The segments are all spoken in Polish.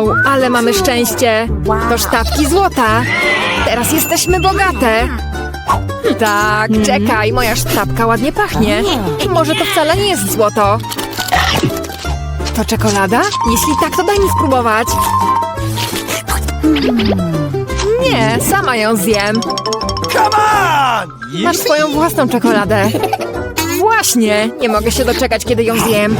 Wow, ale mamy szczęście. To sztabki złota. Teraz jesteśmy bogate. Tak, czekaj, moja sztabka ładnie pachnie. Może to wcale nie jest złoto. To czekolada? Jeśli tak, to daj mi spróbować. Nie, sama ją zjem. Come on! Masz swoją własną czekoladę. Właśnie, nie mogę się doczekać, kiedy ją zjem.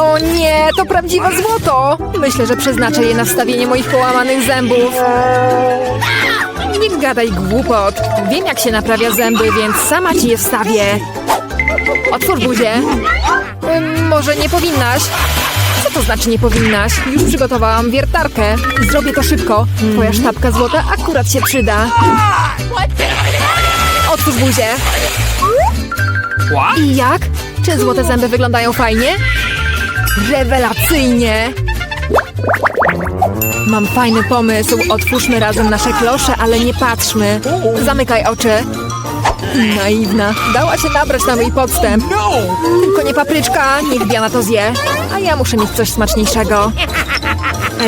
O nie, to prawdziwe złoto! Myślę, że przeznaczę je na wstawienie moich połamanych zębów. Nie gadaj głupot. Wiem, jak się naprawia zęby, więc sama ci je wstawię. Otwórz buzię. Ym, może nie powinnaś? Co to znaczy nie powinnaś? Już przygotowałam wiertarkę. Zrobię to szybko. Twoja sztabka złota akurat się przyda. Otwórz buzię. I jak? Czy złote zęby wyglądają fajnie? Rewelacyjnie! Mam fajny pomysł. Otwórzmy razem nasze klosze, ale nie patrzmy. Zamykaj oczy. Naiwna. Dała się nabrać na mój podstęp. No! Tylko nie papryczka, niech Diana to zje. A ja muszę mieć coś smaczniejszego.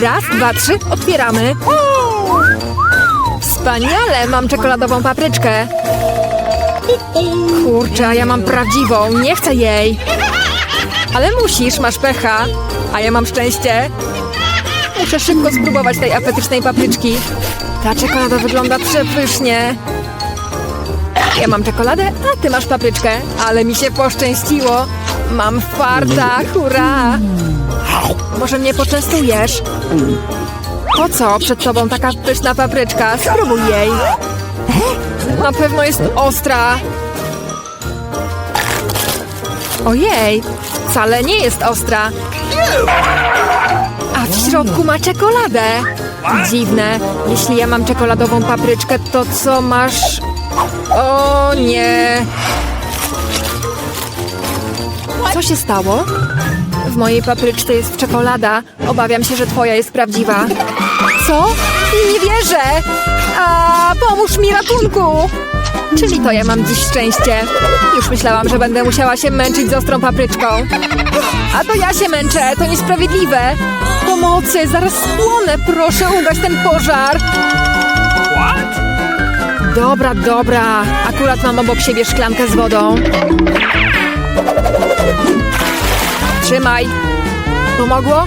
Raz, dwa, trzy, otwieramy. Wspaniale, mam czekoladową papryczkę. Kurczę, a ja mam prawdziwą, nie chcę jej. Ale musisz, masz pecha. A ja mam szczęście. Muszę szybko spróbować tej apetycznej papryczki. Ta czekolada wygląda przepysznie. Ja mam czekoladę, a ty masz papryczkę. Ale mi się poszczęściło. Mam farta, hurra! Może mnie poczęstujesz? Po co przed tobą taka pyszna papryczka? Spróbuj jej. Na pewno jest ostra. Ojej, wcale nie jest ostra. A w środku ma czekoladę. Dziwne. Jeśli ja mam czekoladową papryczkę, to co masz? O nie. Co się stało? W mojej papryczce jest czekolada. Obawiam się, że twoja jest prawdziwa. Co? Nie wierzę! A pomóż mi ratunku! Czyli to ja mam dziś szczęście. Już myślałam, że będę musiała się męczyć z ostrą papryczką. A to ja się męczę, to niesprawiedliwe. Pomocy, zaraz spłonę, proszę ugaś ten pożar. What? Dobra, dobra. Akurat mam obok siebie szklankę z wodą. Trzymaj. Pomogło?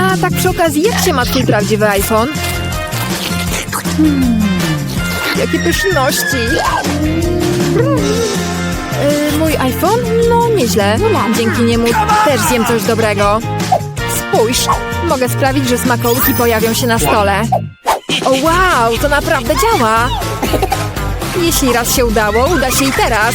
A tak przy okazji, jak się ma twój prawdziwy iPhone? Jakie pyszności! Yy, mój iPhone? No, nieźle. Dzięki niemu też zjem coś dobrego. Spójrz, mogę sprawić, że smakołyki pojawią się na stole. O wow, to naprawdę działa! Jeśli raz się udało, uda się i teraz.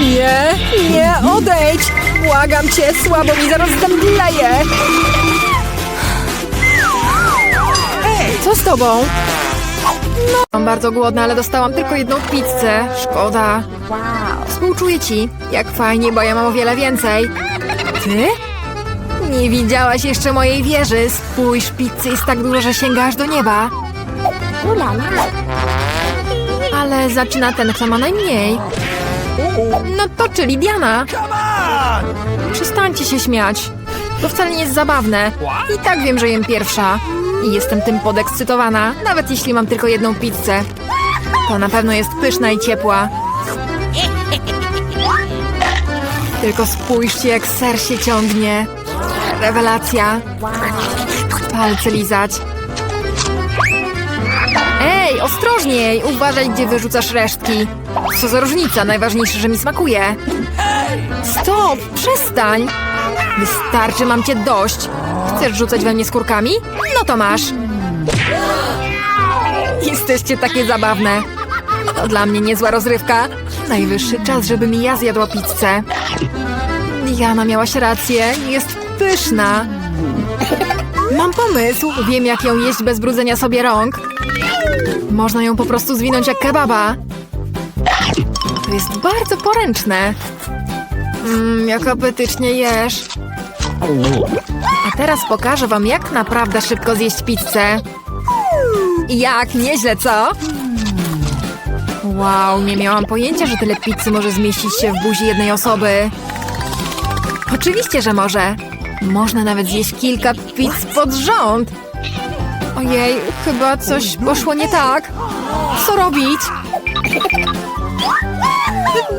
Nie, nie, odejdź. Błagam cię, słabo mi zaraz zemdleję. Co z tobą? No, mam bardzo głodna, ale dostałam tylko jedną pizzę. Szkoda. Współczuję ci. Jak fajnie, bo ja mam o wiele więcej. Ty? Nie widziałaś jeszcze mojej wieży. Spójrz, pizzy jest tak dużo, że sięga aż do nieba. Ale zaczyna ten, kto ma najmniej. No to czyli Diana. Przestańcie się śmiać. To wcale nie jest zabawne. I tak wiem, że jem pierwsza. I jestem tym podekscytowana, nawet jeśli mam tylko jedną pizzę. To na pewno jest pyszna i ciepła. Tylko spójrzcie, jak ser się ciągnie. Rewelacja. Palce lizać. Ej, ostrożniej! Uważaj, gdzie wyrzucasz resztki. Co za różnica, najważniejsze, że mi smakuje. Stop! Przestań! Wystarczy, mam cię dość. Chcesz rzucać we mnie skórkami? No to masz. Jesteście takie zabawne. To dla mnie niezła rozrywka. Najwyższy czas, żebym ja zjadła pizzę. Diana miałaś rację. Jest pyszna. Mam pomysł. Wiem, jak ją jeść bez brudzenia sobie rąk. Można ją po prostu zwinąć jak kebaba. To jest bardzo poręczne. Mmm, jak apetycznie jesz. A teraz pokażę wam, jak naprawdę szybko zjeść pizzę. Jak, nieźle, co? Wow, nie miałam pojęcia, że tyle pizzy może zmieścić się w buzi jednej osoby. Oczywiście, że może. Można nawet zjeść kilka pizz pod rząd. Ojej, chyba coś poszło nie tak. Co robić?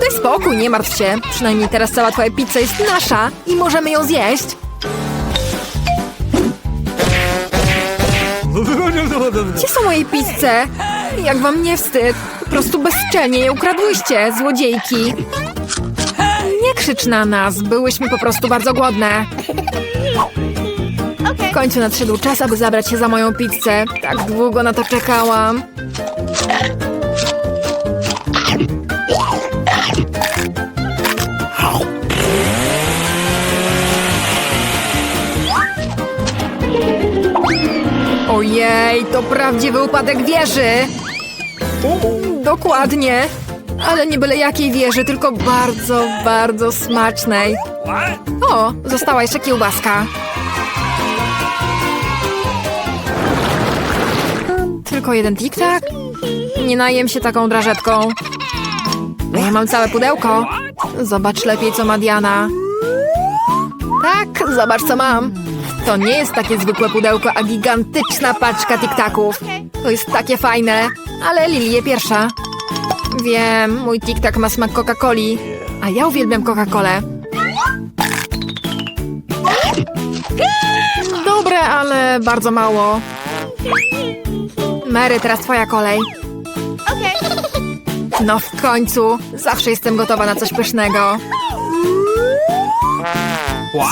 Daj spokój, nie martw się. Przynajmniej teraz cała twoja pizza jest nasza i możemy ją zjeść. Gdzie są moje pizze? Jak wam nie wstyd? Po prostu bezczelnie je ukradłyście, złodziejki. Nie krzycz na nas, byłyśmy po prostu bardzo głodne. W końcu nadszedł czas, aby zabrać się za moją pizzę. Tak długo na to czekałam. Ojej, to prawdziwy upadek wieży! Dokładnie. Ale nie byle jakiej wieży, tylko bardzo, bardzo smacznej. O, została jeszcze kiełbaska. Tylko jeden tik-tak? Nie najem się taką drażetką. A ja mam całe pudełko. Zobacz lepiej, co ma Diana. Tak, zobacz, co mam. To nie jest takie zwykłe pudełko, a gigantyczna paczka tiktaków. To jest takie fajne, ale Lili je pierwsza. Wiem, mój tiktak ma smak Coca-Coli, a ja uwielbiam Coca-Colę. Dobre, ale bardzo mało. Mary, teraz twoja kolej. No w końcu, zawsze jestem gotowa na coś pysznego.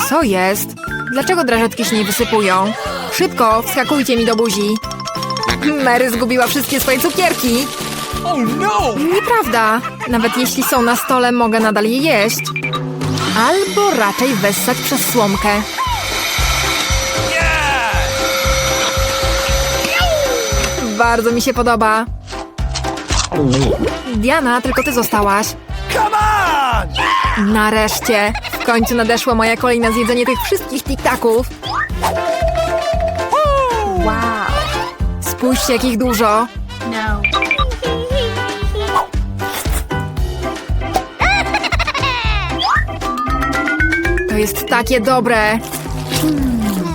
Co jest? Dlaczego drażetki się nie wysypują? Szybko, wskakujcie mi do buzi. Mary zgubiła wszystkie swoje cukierki. Oh no! Nieprawda. Nawet jeśli są na stole, mogę nadal je jeść. Albo raczej wessać przez słomkę. Bardzo mi się podoba. Diana, tylko ty zostałaś. Come on! Nareszcie. W końcu nadeszła moja kolej na zjedzenie tych wszystkich tiktaków. Wow. Spójrzcie, jak ich dużo. No. To jest takie dobre.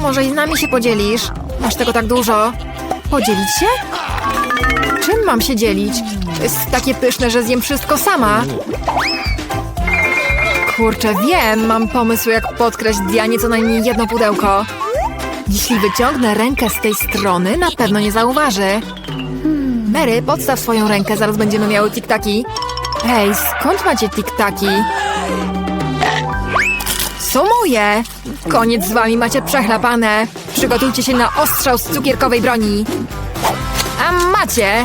Może i z nami się podzielisz? Masz tego tak dużo. Podzielić się? Czym mam się dzielić? Jest takie pyszne, że zjem wszystko sama. Kurczę, wiem, mam pomysł, jak podkraść Dianie co najmniej jedno pudełko. Jeśli wyciągnę rękę z tej strony, na pewno nie zauważy. Mary, podstaw swoją rękę, zaraz będziemy miały tiktaki. Hej, skąd macie tiktaki? Są moje! Koniec z wami, macie przechlapane. Przygotujcie się na ostrzał z cukierkowej broni. A macie!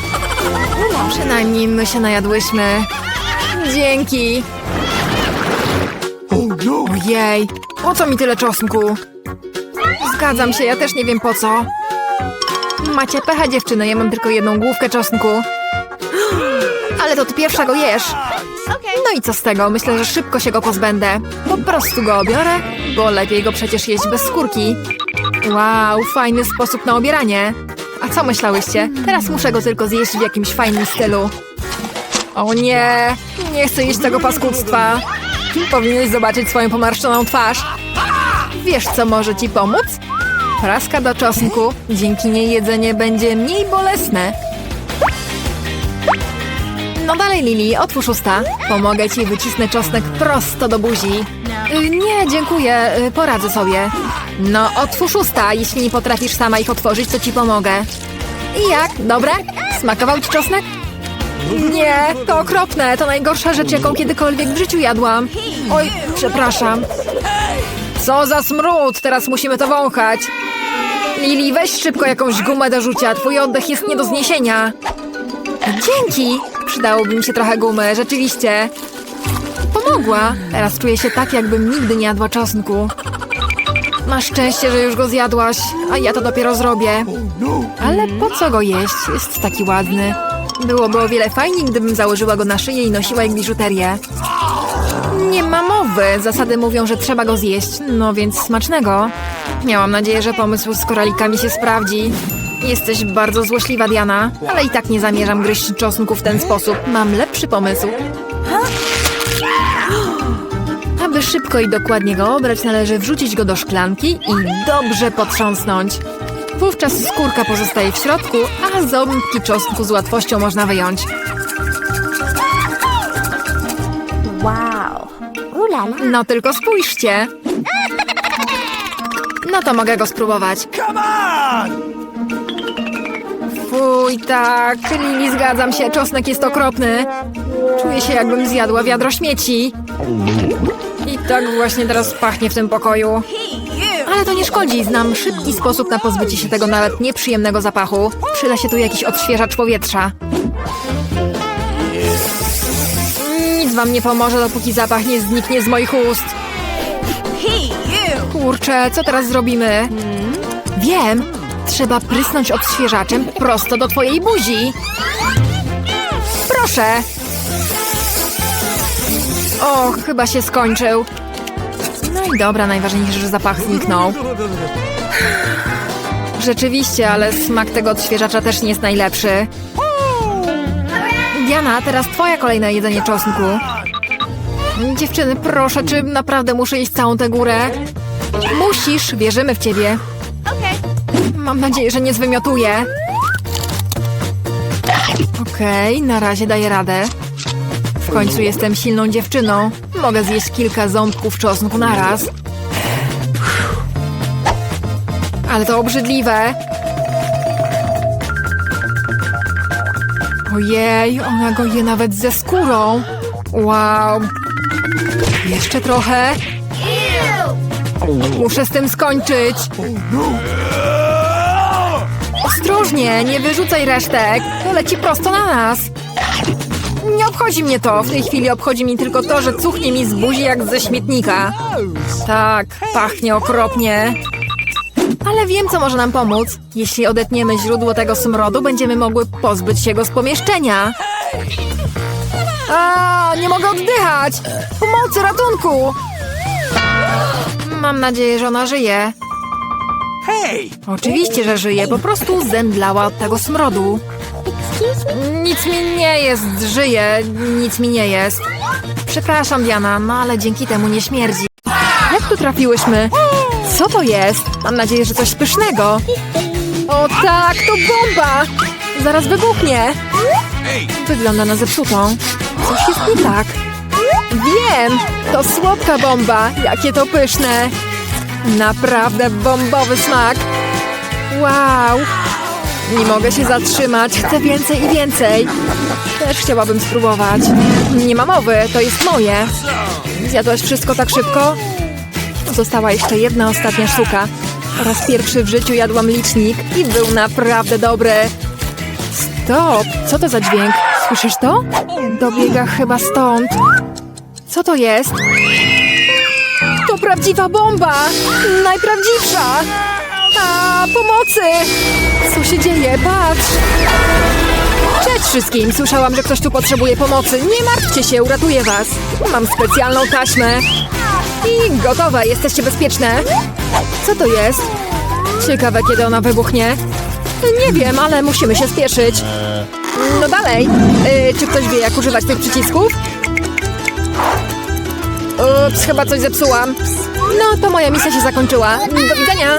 Przynajmniej my się najadłyśmy. Dzięki! No! Ojej, po co mi tyle czosnku? Zgadzam się, ja też nie wiem po co. Macie pecha dziewczyny, ja mam tylko jedną główkę czosnku. Ale to ty pierwsza go jesz. No i co z tego? Myślę, że szybko się go pozbędę. Po prostu go obiorę, bo lepiej go przecież jeść bez skórki. Wow, fajny sposób na obieranie. Co myślałyście? Teraz muszę go tylko zjeść w jakimś fajnym stylu. O nie, nie chcę jeść tego paskudztwa. Powinieneś zobaczyć swoją pomarszczoną twarz. Wiesz, co może ci pomóc? Praska do czosnku. Dzięki niej jedzenie będzie mniej bolesne. No dalej, Lili, otwórz usta. Pomogę ci, wycisnę czosnek prosto do buzi. Y, nie, dziękuję, y, poradzę sobie. No, otwórz usta. Jeśli nie potrafisz sama ich otworzyć, to ci pomogę. I jak? Dobre? Smakował ci czosnek? Nie, to okropne. To najgorsza rzecz, jaką kiedykolwiek w życiu jadłam. Oj, przepraszam. Co za smród! Teraz musimy to wąchać. Lili, weź szybko jakąś gumę do rzucia. Twój oddech jest nie do zniesienia. Dzięki! Przydałoby mi się trochę gumy, rzeczywiście. Pomogła. Teraz czuję się tak, jakbym nigdy nie jadła czosnku. Masz szczęście, że już go zjadłaś, a ja to dopiero zrobię. Ale po co go jeść? Jest taki ładny. Byłoby o wiele fajniej, gdybym założyła go na szyję i nosiła jak biżuterię. Nie ma mowy. Zasady mówią, że trzeba go zjeść. No więc smacznego. Miałam nadzieję, że pomysł z koralikami się sprawdzi. Jesteś bardzo złośliwa, Diana, ale i tak nie zamierzam gryźć czosnku w ten sposób. Mam lepszy pomysł. Aby szybko i dokładnie go obrać, należy wrzucić go do szklanki i dobrze potrząsnąć. Wówczas skórka pozostaje w środku, a ząbki czosnku z łatwością można wyjąć. Wow. Ooh la la. No tylko spójrzcie. No to mogę go spróbować. Come on! Fuj, tak. Lili, zgadzam się. Czosnek jest okropny. Czuję się, jakbym zjadła wiadro śmieci. Tak właśnie teraz pachnie w tym pokoju. Ale to nie szkodzi. Znam szybki sposób na pozbycie się tego nawet nieprzyjemnego zapachu. Przyda się tu jakiś odświeżacz powietrza. Nic wam nie pomoże, dopóki zapach nie zniknie z moich ust. Kurczę, co teraz zrobimy? Wiem! Trzeba prysnąć odświeżaczem prosto do twojej buzi. Proszę! O, chyba się skończył. No i dobra, najważniejsze, że zapach zniknął. Rzeczywiście, ale smak tego odświeżacza też nie jest najlepszy. Diana, teraz twoja kolejne jedzenie czosnku. Dziewczyny, proszę, czy naprawdę muszę iść całą tę górę? Musisz, wierzymy w ciebie. Mam nadzieję, że nie zwymiotuję. Okej, na razie daję radę. W końcu jestem silną dziewczyną. Mogę zjeść kilka ząbków czosnku naraz. Ale to obrzydliwe. Ojej, ona go je nawet ze skórą. Wow. Jeszcze trochę. Muszę z tym skończyć. Ostrożnie, nie wyrzucaj resztek. To leci prosto na nas. Nie obchodzi mnie to. W tej chwili obchodzi mnie tylko to, że cuchnie mi z buzi jak ze śmietnika. Tak, pachnie okropnie. Ale wiem, co może nam pomóc. Jeśli odetniemy źródło tego smrodu, będziemy mogły pozbyć się go z pomieszczenia. A, nie mogę oddychać! Pomocy, ratunku! Mam nadzieję, że ona żyje. Hey! Oczywiście, że żyje, po prostu zemdlała od tego smrodu. Nic mi nie jest, żyje, nic mi nie jest. Przepraszam, Diana, no ale dzięki temu nie śmierdzi. Jak tu trafiłyśmy? Co to jest? Mam nadzieję, że coś pysznego. O tak, to bomba! Zaraz wybuchnie. Wygląda na zepsutą. Coś jest nie tak. Wiem! To słodka bomba. Jakie to pyszne. Naprawdę bombowy smak. Wow! Nie mogę się zatrzymać. Chcę więcej i więcej. Też chciałabym spróbować. Nie ma mowy, to jest moje. Zjadłaś wszystko tak szybko? Została jeszcze jedna ostatnia sztuka. Po raz pierwszy w życiu jadłam licznik i był naprawdę dobry. Stop! Co to za dźwięk? Słyszysz to? Dobiega chyba stąd. Co to jest? To prawdziwa bomba! Najprawdziwsza! A, pomocy! Co się dzieje? Patrz! Cześć wszystkim! Słyszałam, że ktoś tu potrzebuje pomocy. Nie martwcie się, uratuję was. Mam specjalną taśmę. I gotowe, jesteście bezpieczne. Co to jest? Ciekawe, kiedy ona wybuchnie. Nie wiem, ale musimy się spieszyć. No dalej. Y, czy ktoś wie, jak używać tych przycisków? Ups, chyba coś zepsułam. No, to moja misja się zakończyła. Do widzenia.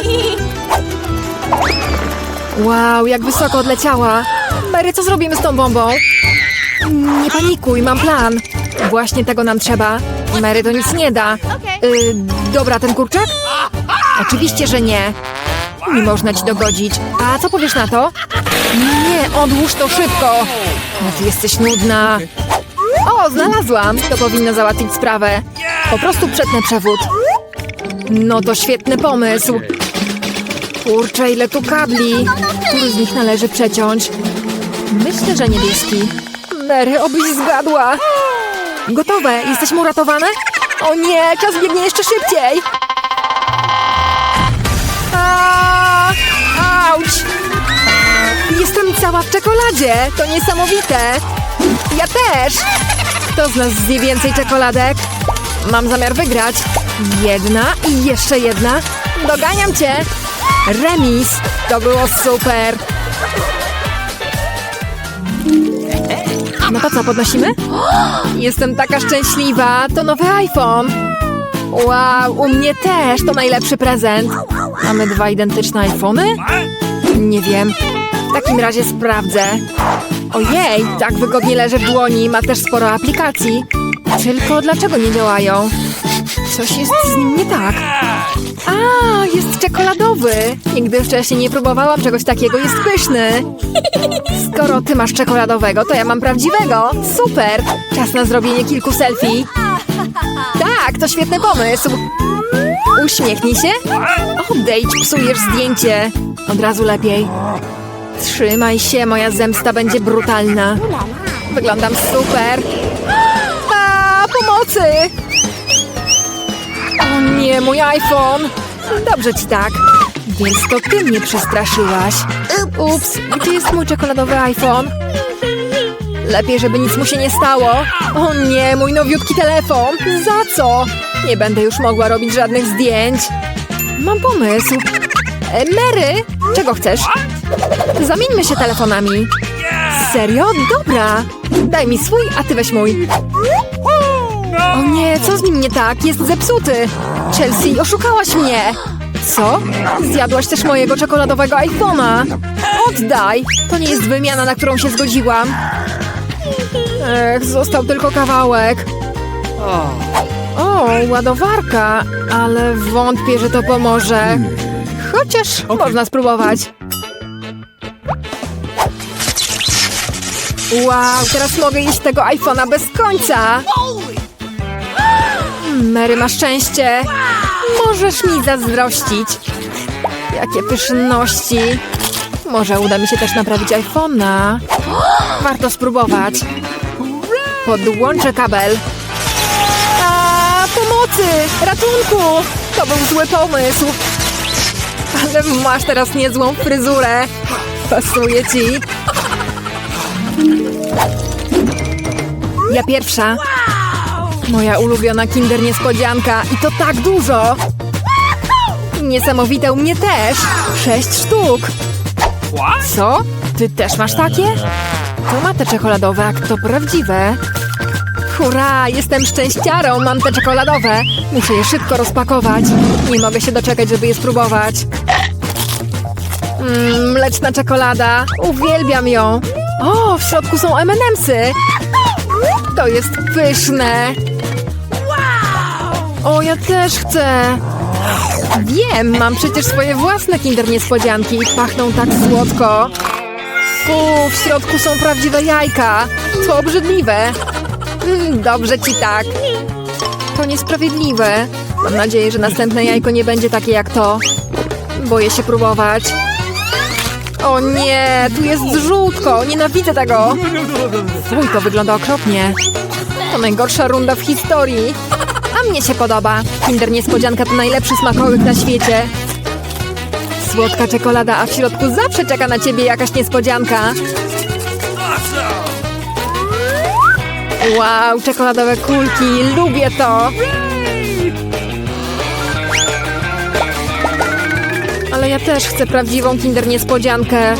Wow, jak wysoko odleciała. Mary, co zrobimy z tą bombą? Nie panikuj, mam plan. Właśnie tego nam trzeba. Mary to nic nie da. Y, dobra, ten kurczak? Oczywiście, że nie. Nie można ci dogodzić. A co powiesz na to? Nie, odłóż to szybko. No ty jesteś nudna. O, znalazłam. To powinno załatwić sprawę. Po prostu przetnę przewód. No to świetny pomysł. Kurczę, ile tu kabli. Który z nich należy przeciąć? Myślę, że niebieski. Mary, obyś zgadła. Gotowe. Jesteśmy uratowane? O nie, czas biegnie jeszcze szybciej. A, auć. Jestem cała w czekoladzie. To niesamowite. Ja też. Kto z nas zje więcej czekoladek? Mam zamiar wygrać. Jedna i jeszcze jedna. Doganiam cię. Remis. To było super. No to co, podnosimy? Jestem taka szczęśliwa. To nowy iPhone. Wow, u mnie też to najlepszy prezent. Mamy dwa identyczne iPhony? Nie wiem. W takim razie sprawdzę. Ojej, tak wygodnie leży w dłoni, ma też sporo aplikacji. Tylko dlaczego nie działają? Coś jest z nim nie tak. A, jest czekoladowy. Nigdy wcześniej nie próbowałam czegoś takiego, jest pyszny. Skoro ty masz czekoladowego, to ja mam prawdziwego. Super! Czas na zrobienie kilku selfie. Tak, to świetny pomysł. Uśmiechnij się. Odejdź, psujesz zdjęcie. Od razu lepiej. Trzymaj się, moja zemsta będzie brutalna. Wyglądam super. A, pomocy! O nie, mój iPhone! Dobrze ci tak. Więc to ty mnie przestraszyłaś. Ups, gdzie jest mój czekoladowy iPhone? Lepiej, żeby nic mu się nie stało. O nie, mój nowiutki telefon. Za co? Nie będę już mogła robić żadnych zdjęć. Mam pomysł. E, Mary, czego chcesz? Zamieńmy się telefonami. Serio? Dobra. Daj mi swój, a ty weź mój. O nie, co z nim nie tak? Jest zepsuty. Chelsea, oszukałaś mnie. Co? Zjadłaś też mojego czekoladowego iPhone'a. Oddaj. To nie jest wymiana, na którą się zgodziłam. Ech, został tylko kawałek. O, ładowarka, ale wątpię, że to pomoże. Chociaż można spróbować. Wow, teraz mogę jeść tego iPhone'a bez końca. Mary ma szczęście. Możesz mi zazdrościć. Jakie pyszności. Może uda mi się też naprawić iPhone'a. Warto spróbować. Podłączę kabel. A, pomocy! Ratunku! To był zły pomysł. Ale masz teraz niezłą fryzurę. Pasuje ci. Ja pierwsza. Moja ulubiona kinder niespodzianka. I to tak dużo. Niesamowite u mnie też. Sześć sztuk. Co? Ty też masz takie? To ma te czekoladowe, a to prawdziwe. Hurra, jestem szczęściarą, mam te czekoladowe. Muszę je szybko rozpakować. Nie mogę się doczekać, żeby je spróbować. Mmm, mleczna czekolada. Uwielbiam ją. O, w środku są M&M'sy. To jest pyszne. O, ja też chcę. Wiem, mam przecież swoje własne kinder niespodzianki. Pachną tak słodko. Fu, w środku są prawdziwe jajka. To obrzydliwe. Mm, Dobrze ci tak. To niesprawiedliwe. Mam nadzieję, że następne jajko nie będzie takie jak to. Boję się próbować. O nie, tu jest żółtko. Nienawidzę tego. Fuj, to wygląda okropnie. To najgorsza runda w historii. A mnie się podoba. Kinder Niespodzianka to najlepszy smakołyk na świecie. Słodka czekolada, a w środku zawsze czeka na ciebie jakaś niespodzianka. Wow, czekoladowe kulki, lubię to. Ale ja też chcę prawdziwą Kinder Niespodziankę.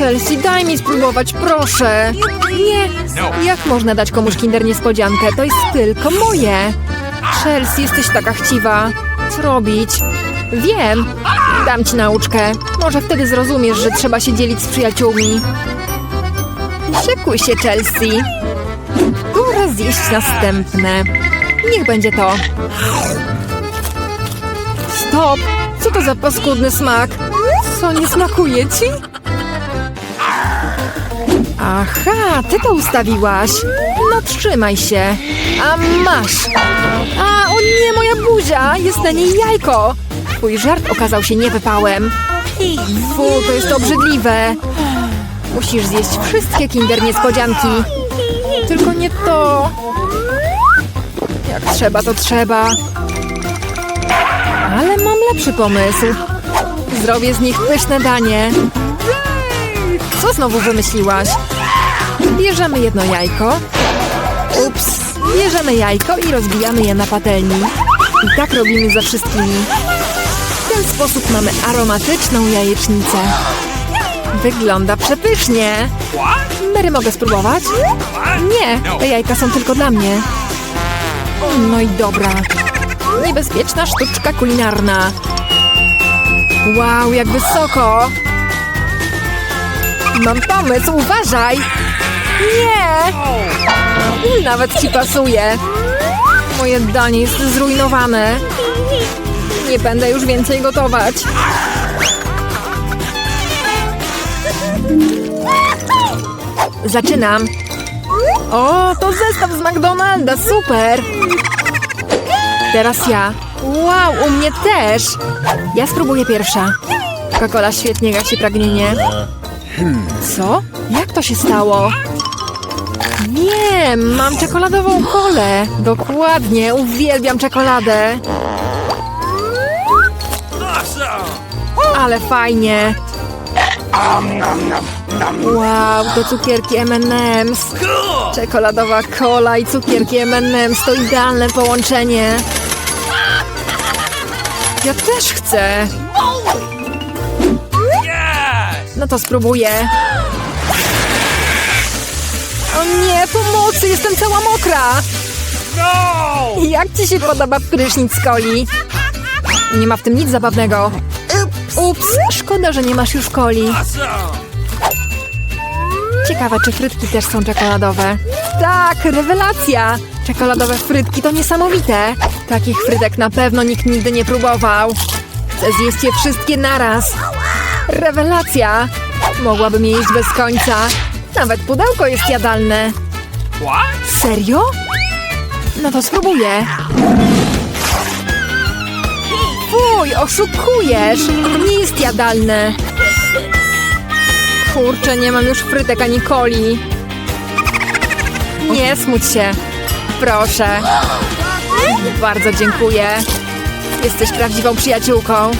Chelsea, daj mi spróbować, proszę. Nie. Jak można dać komuś Kinder Niespodziankę? To jest tylko moje. Chelsea, jesteś taka chciwa. Co robić? Wiem. Dam ci nauczkę. Może wtedy zrozumiesz, że trzeba się dzielić z przyjaciółmi. Szykuj się, Chelsea. Pora zjeść następne. Niech będzie to. Stop! Co to za paskudny smak? Co, nie smakuje ci? Aha, ty to ustawiłaś. No trzymaj się. A masz. A, o nie, moja buzia! Jest na niej jajko. Twój żart okazał się niewypałem. Fu, to jest obrzydliwe. Musisz zjeść wszystkie kinder niespodzianki. Tylko nie to. Jak trzeba, to trzeba. Ale mam lepszy pomysł. Zrobię z nich pyszne danie. Co znowu wymyśliłaś? Bierzemy jedno jajko. Ups, Bierzemy jajko i rozbijamy je na patelni. I tak robimy ze wszystkimi. W ten sposób mamy aromatyczną jajecznicę. Wygląda przepysznie. Mary, mogę spróbować? Nie, te jajka są tylko dla mnie. No i dobra. Niebezpieczna sztuczka kulinarna. Wow, jak wysoko! Mam pomysł, uważaj! Nie! Nawet ci pasuje. Moje danie jest zrujnowane. Nie będę już więcej gotować. Zaczynam. O, to zestaw z McDonalda, super! Teraz ja. Wow, u mnie też! Ja spróbuję pierwsza. Coca-Cola świetnie gasi pragnienie. Co? Jak to się stało? Wiem, mam czekoladową kolę. Dokładnie, uwielbiam czekoladę. Ale fajnie. Wow, to cukierki M&M's. Czekoladowa kola i cukierki M&M's to idealne połączenie. Ja też chcę. No to spróbuję. O nie, pomocy, jestem cała mokra. No! Jak ci się podoba prysznic z coli? Nie ma w tym nic zabawnego. Ups, szkoda, że nie masz już coli. Ciekawe, czy frytki też są czekoladowe. Tak, rewelacja! Czekoladowe frytki to niesamowite. Takich frytek na pewno nikt nigdy nie próbował. Chcę zjeść je wszystkie naraz. Rewelacja! Mogłabym je jeść bez końca. Nawet pudełko jest jadalne. Serio? No to spróbuję. Fuj, oszukujesz! Nie jest jadalne. Kurczę, nie mam już frytek ani coli. Nie smuć się. Proszę. Bardzo dziękuję. Jesteś prawdziwą przyjaciółką.